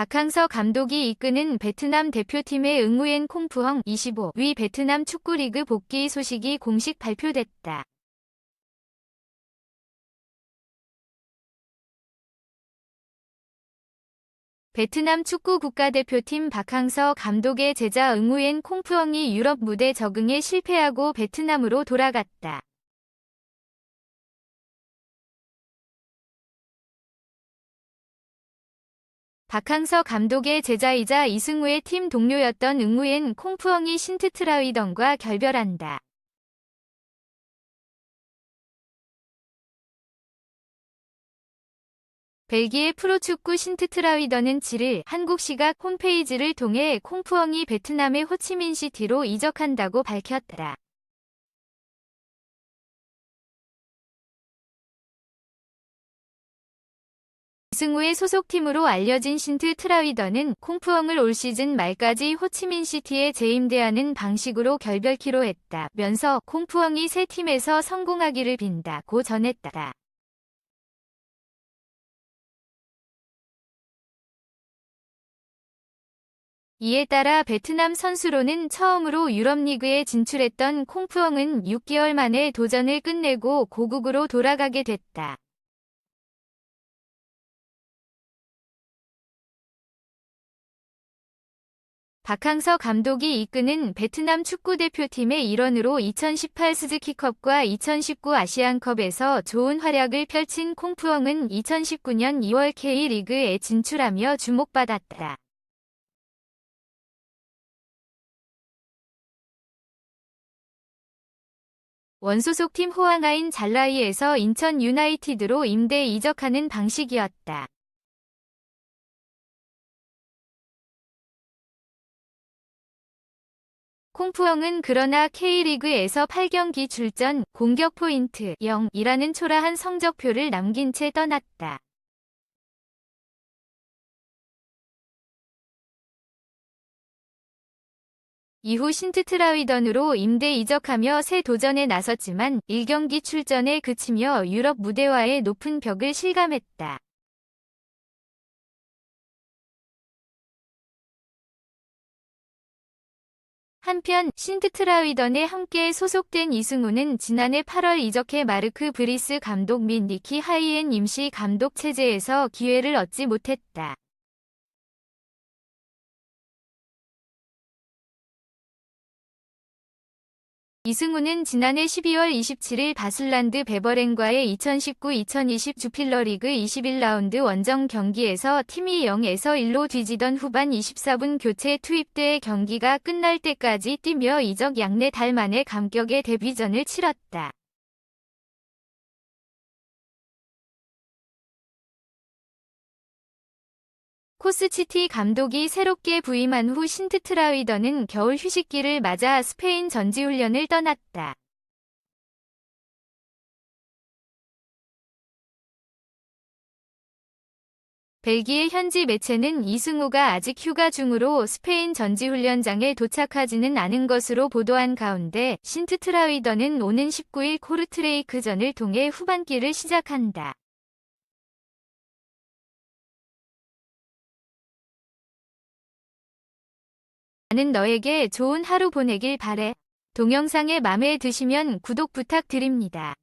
박항서 감독이 이끄는 베트남 대표팀의 응우엔 콩푸헝 25위 베트남 축구리그 복귀 소식이 공식 발표됐다. 베트남 축구 국가대표팀 박항서 감독의 제자 응우엔 콩푸엉이 유럽 무대 적응에 실패하고 베트남으로 돌아갔다. 박항서 감독의 제자이자 이승우의 팀 동료였던 응우엔 콩푸엉이 신트트라위던과 결별한다. 벨기에 프로축구 신트트라위더는 7일 한국 시각 홈페이지를 통해 콩푸엉이 베트남의 호치민시티로 이적한다고 밝혔다. 이승우의 소속팀으로 알려진 신트 트라위더는 콩푸엉을 올 시즌 말까지 호치민시티에 재임대하는 방식으로 결별키로 했다. 면서 콩푸엉이 새 팀에서 성공하기를 빈다고 전했다. 이에 따라 베트남 선수로는 처음으로 유럽리그에 진출했던 콩푸엉은 6개월 만에 도전을 끝내고 고국으로 돌아가게 됐다. 박항서 감독이 이끄는 베트남 축구대표팀의 일원으로 2018 스즈키컵과 2019 아시안컵에서 좋은 활약을 펼친 콩푸엉은 2019년 2월 K리그에 진출하며 주목받았다. 원소속팀 호앙아인 잘라이에서 인천 유나이티드로 임대 이적하는 방식이었다. 콩푸엉은 그러나 K리그에서 8경기 출전, 공격 포인트 0이라는 초라한 성적표를 남긴 채 떠났다. 이후 신트트라위던으로 임대 이적하며 새 도전에 나섰지만 1경기 출전에 그치며 유럽 무대와의 높은 벽을 실감했다. 한편 신트트라위던에 함께 소속된 이승우는 지난해 8월 이적해 마르크 브리스 감독 및 니키 하이엔 임시 감독 체제에서 기회를 얻지 못했다. 이승우는 지난해 12월 27일 바슬란드 베버렌과의 2019-2020 주필러리그 21라운드 원정 경기에서 팀이 0에서 1로 뒤지던 후반 24분 교체 투입돼 경기가 끝날 때까지 뛰며 이적 양내 달 만에 감격의 데뷔전을 치렀다. 코스치티 감독이 새롭게 부임한 후 신트트라위더는 겨울 휴식기를 맞아 스페인 전지훈련을 떠났다. 벨기에 현지 매체는 이승우가 아직 휴가 중으로 스페인 전지훈련장에 도착하지는 않은 것으로 보도한 가운데 신트트라위더는 오는 19일 코르트레이크전을 통해 후반기를 시작한다. 나는 너에게 좋은 하루 보내길 바래. 동영상에 맘에 드시면 구독 부탁드립니다.